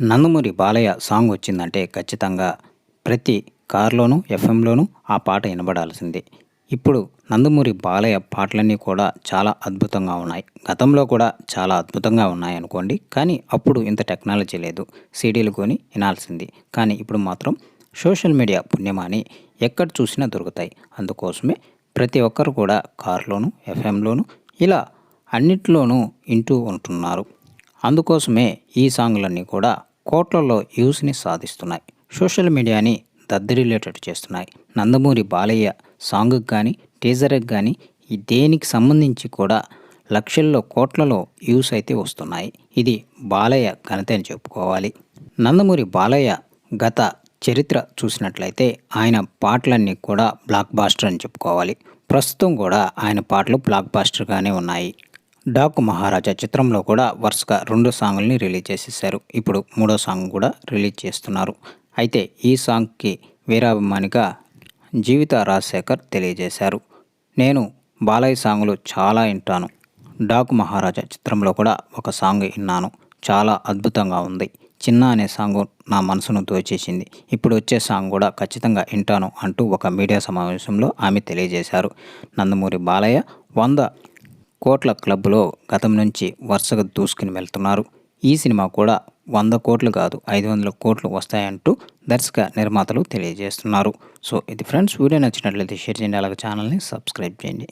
Nandamuri Balayya song వచ్చిందంటే ఖచ్చితంగా ప్రతి కారులోనూ ఎఫ్ఎంలోనూ ఆ పాట వినబడాల్సిందే. ఇప్పుడు నందమూరి బాలయ్య పాటలన్నీ కూడా చాలా అద్భుతంగా ఉన్నాయి. గతంలో కూడా చాలా అద్భుతంగా ఉన్నాయి అనుకోండి. కానీ అప్పుడు ఇంత టెక్నాలజీ లేదు. సీడీలు కొని వినాల్సింది. కానీ ఇప్పుడు మాత్రం సోషల్ మీడియా పుణ్యమాని ఎక్కడ చూసినా దొరుకుతాయి. అందుకోసమే ప్రతి ఒక్కరు కూడా కారులోను ఎఫ్ఎంలోను ఇలా అన్నిట్లోనూ వింటూ ఉంటున్నారు. అందుకోసమే ఈ సాంగ్లన్నీ కూడా కోట్లలో యూస్ని సాధిస్తున్నాయి. సోషల్ మీడియాని దద్దరిల్లేటట్టు చేస్తున్నాయి. నందమూరి బాలయ్య సాంగ్కి కానీ టీజర్కి కానీ దేనికి సంబంధించి కూడా లక్షల్లో కోట్లలో యూస్ అయితే వస్తున్నాయి. ఇది బాలయ్య ఘనత అని చెప్పుకోవాలి. నందమూరి బాలయ్య గత చరిత్ర చూసినట్లయితే ఆయన పాటలన్నీ కూడా బ్లాక్ బాస్టర్ అని చెప్పుకోవాలి. ప్రస్తుతం కూడా ఆయన పాటలు బ్లాక్ బాస్టర్గానే ఉన్నాయి. డాక్ మహారాజా చిత్రంలో కూడా వరుసగా రెండు సాంగుల్ని రిలీజ్ చేసేసారు ఇప్పుడు మూడో సాంగ్ కూడా రిలీజ్ చేస్తున్నారు. అయితే ఈ సాంగ్కి వీరాభిమానిగా జీవిత రాజశేఖర్ తెలియజేశారు. నేను బాలయ్య సాంగులు చాలా వింటాను. డాక్ మహారాజా చిత్రంలో కూడా ఒక సాంగ్ విన్నాను. చాలా అద్భుతంగా ఉంది. చిన్న అనే సాంగ్ నా మనసును దోచేసింది. ఇప్పుడు వచ్చే సాంగ్ కూడా ఖచ్చితంగా వింటాను అంటూ ఒక మీడియా సమావేశంలో ఆమె తెలియజేశారు. నందమూరి బాలయ్య వంద కోట్ల క్లబ్లో గతం నుంచి వరుసగా దూసుకుని వెళ్తున్నారు. ఈ సినిమా కూడా వంద కోట్లు కాదు ఐదు వందల కోట్లు వస్తాయంటూ దర్శక నిర్మాతలు తెలియజేస్తున్నారు. సో ఇది ఫ్రెండ్స్ వీడియో నచ్చినట్లయితే షేర్ చేయండి అలాగే ఛానల్ని సబ్స్క్రైబ్ చేయండి.